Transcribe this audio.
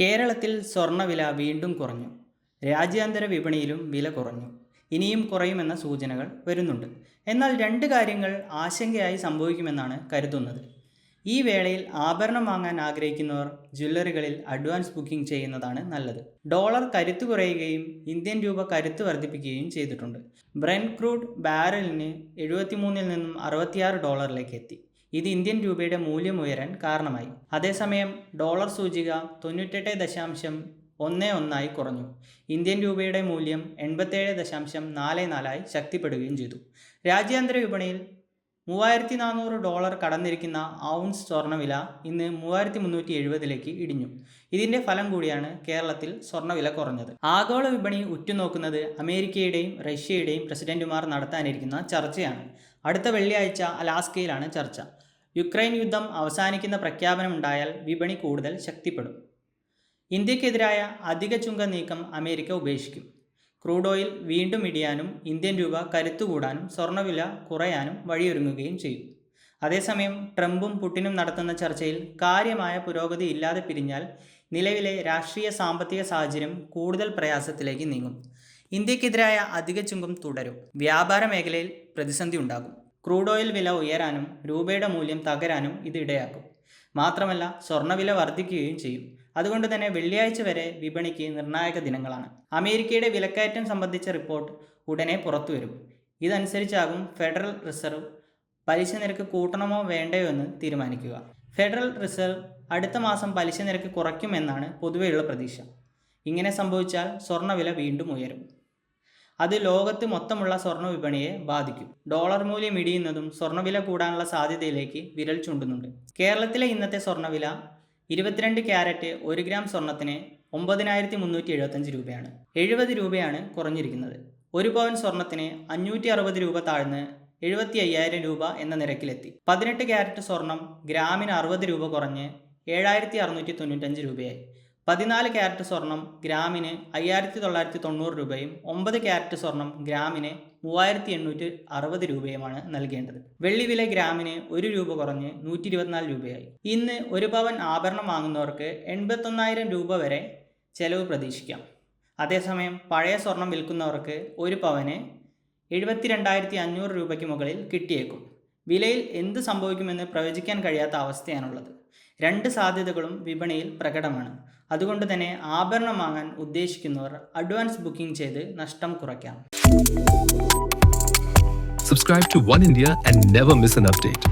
കേരളത്തിൽ സ്വർണവില വീണ്ടും കുറഞ്ഞു. രാജ്യാന്തര വിപണിയിലും വില കുറഞ്ഞു. ഇനിയും കുറയുമെന്ന സൂചനകൾ വരുന്നുണ്ട്. എന്നാൽ രണ്ട് കാര്യങ്ങൾ ആശങ്കയായി സംഭവിക്കുമെന്നാണ് കരുതുന്നത്. ഈ വേളയിൽ ആഭരണം വാങ്ങാൻ ആഗ്രഹിക്കുന്നവർ ജ്വല്ലറികളിൽ അഡ്വാൻസ് ബുക്കിംഗ് ചെയ്യുന്നതാണ് നല്ലത്. ഡോളർ കരുത്ത് കുറയുകയും ഇന്ത്യൻ രൂപ കരുത്ത് വർദ്ധിപ്പിക്കുകയും ചെയ്തിട്ടുണ്ട്. ബ്രെൻ ക്രൂഡ് ബാരലിന് എഴുപത്തിമൂന്നിൽ നിന്നും അറുപത്തിയാറ് ഡോളറിലേക്ക് എത്തി. ഇത് ഇന്ത്യൻ രൂപയുടെ മൂല്യം ഉയരാൻ കാരണമായി. അതേസമയം ഡോളർ സൂചിക തൊണ്ണൂറ്റെട്ട് ദശാംശം ഒന്ന് ഒന്നായി കുറഞ്ഞു. ഇന്ത്യൻ രൂപയുടെ മൂല്യം എൺപത്തേഴ് ദശാംശം നാല് നാലായി ശക്തിപ്പെടുകയും ചെയ്തു. രാജ്യാന്തര വിപണിയിൽ മൂവായിരത്തി നാനൂറ് ഡോളർ കടന്നിരിക്കുന്ന ഔൺസ് സ്വർണവില ഇന്ന് മൂവായിരത്തി മുന്നൂറ്റി എഴുപതിലേക്ക് ഇടിഞ്ഞു. ഇതിന്റെ ഫലം കൂടിയാണ് കേരളത്തിൽ സ്വർണവില കുറഞ്ഞത്. ആഗോള വിപണി ഉറ്റുനോക്കുന്നത് അമേരിക്കയുടെയും റഷ്യയുടെയും പ്രസിഡന്റുമാർ നടത്താനിരിക്കുന്ന ചർച്ചയാണ്. അടുത്ത വെള്ളിയാഴ്ച അലാസ്കയിലാണ് ചർച്ച. യുക്രൈൻ യുദ്ധം അവസാനിക്കുന്ന പ്രഖ്യാപനമുണ്ടായാൽ വിപണി കൂടുതൽ ശക്തിപ്പെടും. ഇന്ത്യക്കെതിരായ അധിക ചുങ്ക നീക്കം അമേരിക്ക ഉപേക്ഷിക്കും. ക്രൂഡ് ഓയിൽ വീണ്ടും ഇടിയാനും ഇന്ത്യൻ രൂപ കരുത്തുകൂടാനും സ്വർണവില കുറയാനും വഴിയൊരുങ്ങുകയും ചെയ്യും. അതേസമയം ട്രംപും പുട്ടിനും നടത്തുന്ന ചർച്ചയിൽ കാര്യമായ പുരോഗതി ഇല്ലാതെ പിരിഞ്ഞാൽ നിലവിലെ രാഷ്ട്രീയ സാമ്പത്തിക സാഹചര്യം കൂടുതൽ പ്രയാസത്തിലേക്ക് നീങ്ങും. ഇന്ത്യക്കെതിരായ അധിക ചുങ്കം തുടരും. വ്യാപാര മേഖലയിൽ പ്രതിസന്ധി ഉണ്ടാകും. ക്രൂഡ് ഓയിൽ വില ഉയരാനും രൂപയുടെ മൂല്യം തകരാനും ഇത് ഇടയാക്കും. മാത്രമല്ല സ്വർണവില വർദ്ധിക്കുകയും ചെയ്യും. അതുകൊണ്ട് തന്നെ വെള്ളിയാഴ്ച വരെ വിപണിക്ക് നിർണായക ദിനങ്ങളാണ്. അമേരിക്കയുടെ വിലക്കയറ്റം സംബന്ധിച്ച റിപ്പോർട്ട് ഉടനെ പുറത്തുവരും. ഇതനുസരിച്ചാകും ഫെഡറൽ റിസർവ് പലിശ നിരക്ക് കൂട്ടണമോ വേണ്ടയോ എന്ന് തീരുമാനിക്കുക. ഫെഡറൽ റിസർവ് അടുത്ത മാസം പലിശ നിരക്ക് കുറയ്ക്കുമെന്നാണ് പൊതുവെയുള്ള പ്രതീക്ഷ. ഇങ്ങനെ സംഭവിച്ചാൽ സ്വർണവില വീണ്ടും ഉയരും. അത് ലോകത്ത് മൊത്തമുള്ള സ്വർണ വിപണിയെ ബാധിക്കും. ഡോളർ മൂല്യം ഇടിയുന്നതും സ്വർണവില കൂടാനുള്ള സാധ്യതയിലേക്ക് വിരൽ ചൂണ്ടുന്നുണ്ട്. കേരളത്തിലെ ഇന്നത്തെ സ്വർണവില ഇരുപത്തിരണ്ട് ക്യാരറ്റ് ഒരു ഗ്രാം സ്വർണത്തിന് ഒമ്പതിനായിരത്തി മുന്നൂറ്റി എഴുപത്തഞ്ച് രൂപയാണ്. എഴുപത് രൂപയാണ് കുറഞ്ഞിരിക്കുന്നത്. ഒരു പവൻ സ്വർണത്തിന് അഞ്ഞൂറ്റി അറുപത് രൂപ താഴ്ന്ന് എഴുപത്തി അയ്യായിരം രൂപ എന്ന നിരക്കിലെത്തി. പതിനെട്ട് ക്യാരറ്റ് സ്വർണം ഗ്രാമിന് അറുപത് രൂപ കുറഞ്ഞ് ഏഴായിരത്തി അറുന്നൂറ്റി തൊണ്ണൂറ്റഞ്ച് രൂപയായി. പതിനാല് ക്യാരറ്റ് സ്വർണം ഗ്രാമിന് അയ്യായിരത്തി തൊള്ളായിരത്തി തൊണ്ണൂറ് രൂപയും ഒമ്പത് ക്യാരറ്റ് സ്വർണം ഗ്രാമിന് മൂവായിരത്തി എണ്ണൂറ്റി അറുപത് രൂപയുമാണ് നൽകേണ്ടത്. വെള്ളി വില ഗ്രാമിന് ഒരു രൂപ കുറഞ്ഞ് നൂറ്റി ഇരുപത്തിനാല് രൂപയായി. ഇന്ന് ഒരു പവൻ ആഭരണം വാങ്ങുന്നവർക്ക് എൺപത്തൊന്നായിരം രൂപ വരെ ചെലവ് പ്രതീക്ഷിക്കാം. അതേസമയം പഴയ സ്വർണം വിൽക്കുന്നവർക്ക് ഒരു പവന് എഴുപത്തിരണ്ടായിരത്തി അഞ്ഞൂറ് രൂപയ്ക്ക് മുകളിൽ കിട്ടിയേക്കും. വിലയിൽ എന്ത് സംഭവിക്കുമെന്ന് പ്രവചിക്കാൻ കഴിയാത്ത അവസ്ഥയാണുള്ളത്. രണ്ട് സാധ്യതകളും വിപണിയിൽ പ്രകടമാണ് അതുകൊണ്ട് തന്നെ ആഭരണം വാങ്ങാൻ ഉദ്ദേശിക്കുന്നവർ അഡ്വാൻസ് ബുക്കിംഗ് ചെയ്ത് നഷ്ടം കുറയ്ക്കാം Subscribe to One India and never miss an update.